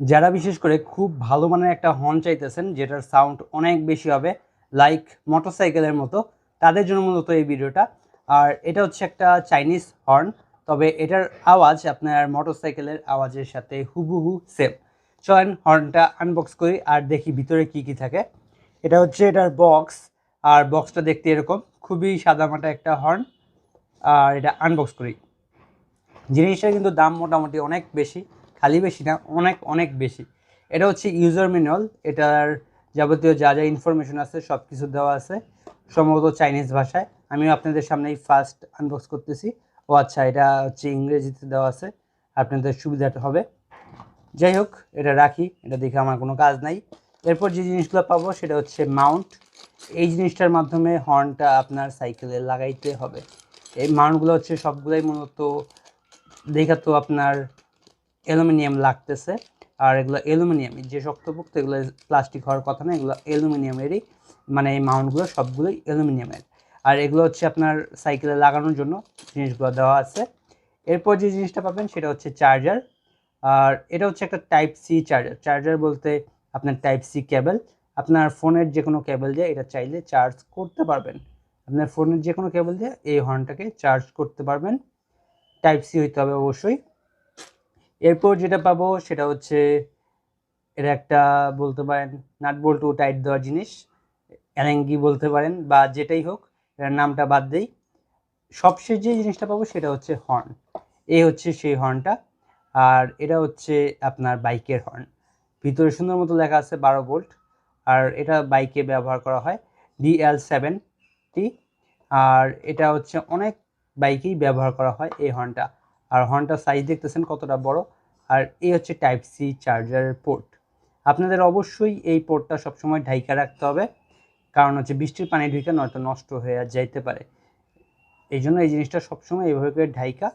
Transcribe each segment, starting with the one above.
যারা বিশেষ করে খুব ভালো মানের একটা হর্ন চাইতেছেন, যেটার সাউন্ড অনেক বেশি হবে লাইক মোটরসাইকেলের মতো, তাদের জন্য মূলত এই ভিডিওটা। আর এটা হচ্ছে একটা চাইনিজ হর্ন তবে এটার আওয়াজ আপনার মোটরসাইকেলের আওয়াজের সাথে হুবহু সেম চলেন হর্নটা আনবক্স করি আর দেখি ভিতরে কি কি থাকে। এটা হচ্ছে এটার বক্স আর বক্সটা দেখতে এরকম, খুবই সাদামাটা একটা হর্ন আর এটা আনবক্স করি। জিনিসটার কিন্তু দাম মোটামুটি অনেক বেশি। খালি বেশি না, অনেক অনেক বেশি। এটা হচ্ছে ইউজার ম্যানুয়াল এটার যাবতীয় যা যা ইনফরমেশন আছে সব কিছু দেওয়া আছে, সম্ভবত চাইনিজ ভাষায়। আমিও আপনাদের সামনেই ফার্স্ট আনবক্স করতেছি। ও আচ্ছা এটা হচ্ছে ইংরেজিতে দেওয়া আছে, আপনাদের সুবিধাটা হবে। যাই হোক, এটা রাখি, এটা দেখে আমার কোনো কাজ নাই। এরপর যে জিনিসগুলো পাবো, সেটা হচ্ছে মাউন্ট এই জিনিসটার মাধ্যমে হর্নটা আপনার সাইকেলে লাগাইতে হবে। এই মাউন্টগুলো হচ্ছে সবগুলোই মূলত, দেখা তো আপনার অ্যালুমিনিয়াম লাগতেছে। আর এগুলো অ্যালুমিনিয়ামই যে শক্তপোক্ত, এগুলো প্লাস্টিক হওয়ার কথা না, এগুলো অ্যালুমিনিয়ামেরই মানে এই মাউন্টগুলো সবগুলোই অ্যালুমিনিয়ামের। আর এগুলো হচ্ছে আপনার সাইকেলে লাগানোর জন্য জিনিসগুলো দেওয়া আছে। এরপর যে জিনিসটা পাবেন সেটা হচ্ছে চার্জার। আর এটা হচ্ছে একটা টাইপ সি চার্জার। চার্জার বলতে আপনার টাইপ সি কেবল। আপনার ফোনের যে কোনো কেবল দিয়ে এটা চাইলে চার্জ করতে পারবেন। আপনার ফোনের যে কোনো কেবল দিয়ে এই হর্নটাকে চার্জ করতে পারবেন। টাইপ সি হইতে হবে অবশ্যই। এরপর যেটা পাবো সেটা হচ্ছে এটা একটা বলতে পারেন, নাট বল্টু টাইট দেওয়ার জিনিস, অ্যালেঙ্গি বলতে পারেন বা যেটাই হোক এটার নামটা বাদ দেই। সবশেষ যে জিনিসটা পাবো সেটা হচ্ছে হর্ন। এই হচ্ছে সেই হর্নটা। আর এটা হচ্ছে আপনার বাইকের হর্ন। ভিতরে সুন্দর মতো লেখা আছে বারো ভোল্ট আর এটা বাইকে ব্যবহার করা হয়, ডিএল সেভেনটি আর এটা হচ্ছে অনেক বাইকেই ব্যবহার করা হয় এই হর্নটা। আর হর্নটার সাইজ দেখতেছেন কতটা বড়? আর এই হচ্ছে টাইপ সি চার্জারের পোর্ট আপনাদের অবশ্যই এই পোর্টটা সবসময় ঢাইকা রাখতে হবে। কারণ হচ্ছে বৃষ্টির পানি ঢুকে নয়তো নষ্ট হয়ে যাইতে পারে। এই জন্য এই জিনিসটা সবসময় এইভাবে করে ঢাইকা।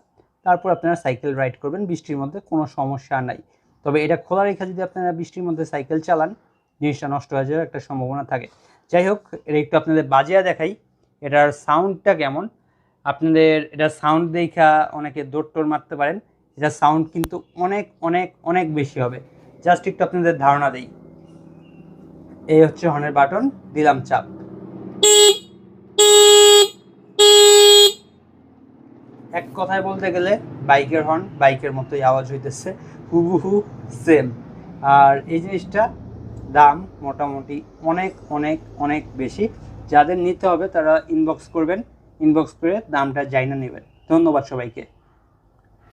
তারপর আপনারা সাইকেল রাইড করবেন, বৃষ্টির মধ্যে কোনো সমস্যা নাই। তবে এটা খোলা রেখে যদি আপনারা বৃষ্টির মধ্যে সাইকেল চালান, জিনিসটা নষ্ট হয়ে যাওয়ার একটা সম্ভাবনা থাকে। যাই হোক, এটা একটু আপনাদের বাজিয়া দেখাই। এটার সাউন্ডটা কেমন? আপনাদের এটা সাউন্ড দেখা অনেকে দৌড় মারতে পারেন, এটা সাউন্ড কিন্তু অনেক অনেক অনেক বেশি হবে। জাস্ট একটু আপনাদের ধারণা দেই। এই হচ্ছে হর্নের বাটন, দিলাম চাপ। এক কথায় বলতে গেলে বাইকের হর্ন বাইকের মতোই আওয়াজ হইতেছে, হুবহু সেম আর এই জিনিসটা দাম মোটামুটি অনেক অনেক অনেক বেশি। যাদের নিতে হবে তারা ইনবক্স করবেন। ইনবক্স করে দামটা জানিয়ে নেবেন। ধন্যবাদ সবাইকে।